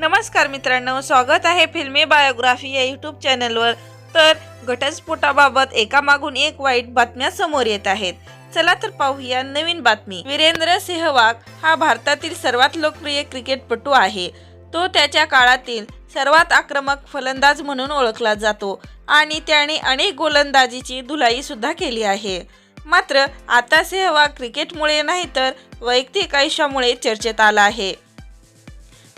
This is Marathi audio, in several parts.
नमस्कार मित्रांनो स्वागत आहे फिल्मी बायोग्राफी या यूट्यूब चॅनलवर. तर घटस्फोटाबाबत एकामागून एक वाईट बातम्या समोर येत आहेत. चला तर पाहूया नवीन बातमी. वीरेंद्र सेहवाग हा भारतातील सर्वात लोकप्रिय क्रिकेटपटू आहे. तो त्याच्या काळातील सर्वात आक्रमक फलंदाज म्हणून ओळखला जातो आणि त्याने अनेक गोलंदाजीची धुलाई सुद्धा केली आहे. मात्र आता सेहवाग क्रिकेटमुळे नाही तर वैयक्तिक आयुष्यामुळे चर्चेत आला आहे.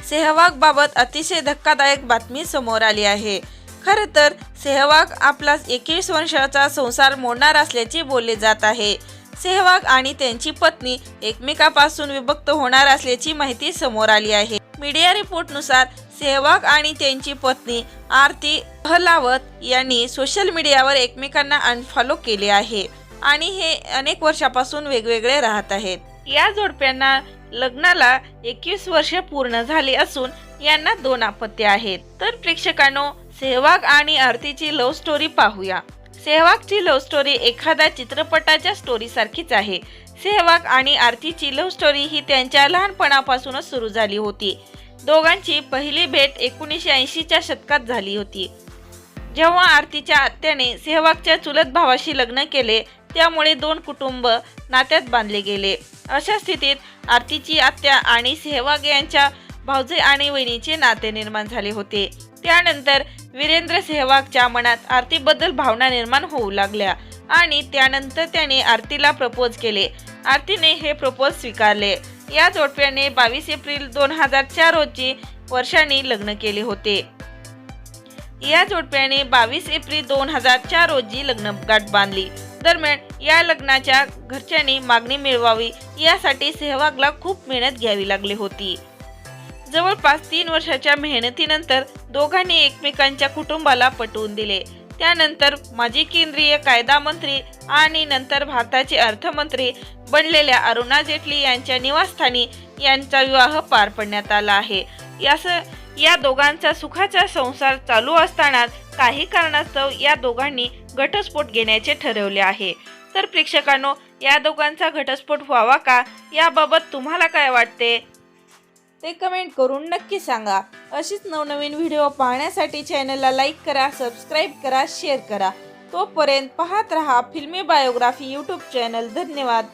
सेहवाग बाबत अतिशय धक्कादायक बातमी समोर आली आहे. खरं तर सेहवाग आपला एकवीस वर्षाचा संसार मोडणार असल्याचे बोलले जात आहे. सेहवाग आणि त्यांची पत्नी एकमेकापासून विभक्त होणार असल्याची माहिती समोर आली आहे. मीडिया रिपोर्टनुसार सेहवाग आणि त्यांची पत्नी आरती अहलावत यांनी सोशल मीडियावर एकमेकांना अनफॉलो केले आहे आणि हे अनेक वर्षापासून वेगवेगळे राहत आहेत. या जोडप्यांना लग्नाला एकवीस वर्ष पूर्ण झाली असून यांना दोन अपत्य आहेत. तर प्रेक्षकांनो सेहवाग आणि आरतीची लव्ह स्टोरी पाहूया. सेहवागची लव्ह स्टोरी एखाद्या चित्रपटाच्या स्टोरी सारखीच आहे. सेहवाग आणि आरतीची लव्ह स्टोरी ही त्यांच्या लहानपणापासूनच सुरू झाली होती. दोघांची पहिली भेट एकोणीसशे ऐंशीच्या शतकात झाली होती. जेव्हा आरतीच्या आत्याने सेहवागच्या चुलत भावाशी लग्न केले त्यामुळे दोन कुटुंब नात्यात बांधले गेले. अशा स्थितीत आरतीची आत्या आणि सेहवाग यांच्या भाऊजे आणि वहिनीचे नाते निर्माण झाले होते. त्यानंतर वीरेंद्र सेहवागच्या मनात आरतीबद्दल भावना निर्माण होऊ लागल्या आणि त्यानंतर त्याने आरतीला प्रपोज केले. आरतीने हे प्रपोज स्वीकारले. या जोडप्याने बावीस एप्रिल दोन हजार चार रोजी वर्षांनी लग्न केले होते. या जोडप्याने बावीस एप्रिल दोन हजार चार रोजी लग्नगाठ बांधली. दरम्यान या लग्नाच्या घरच्यांनी मागणी मिळवावी यासाठी सेहवागला खूप मेहनत घ्यावी लागली होती. जवळपास तीन वर्षाच्या मेहनतीनंतर दोघांनी एकमेकांच्या कुटुंबाला पटवून दिले. त्यानंतर माजी केंद्रीय कायदा मंत्री आणि नंतर भारताचे अर्थमंत्री बनलेल्या अरुणा जेटली यांच्या निवासस्थानी यांचा विवाह पार पडण्यात आला आहे. यास या दोघांचा सुखाचा संसार चालू असताना काही कारणास्तव या दोघांनी घटस्फोट घेण्याचे ठरवले आहे. तर प्रेक्षकांनो या दोघांचा घटस्फोट व्हावा का? याबाबत तुम्हाला काय वाटते? ते कमेंट करून नक्की सांगा. अशीच नवनवीन व्हिडिओ पाहण्यासाठी चॅनलला लाईक करा सबस्क्राईब करा शेअर करा. तोपर्यंत पाहत रहा फिल्मी बायोग्राफी यूट्यूब चॅनल. धन्यवाद.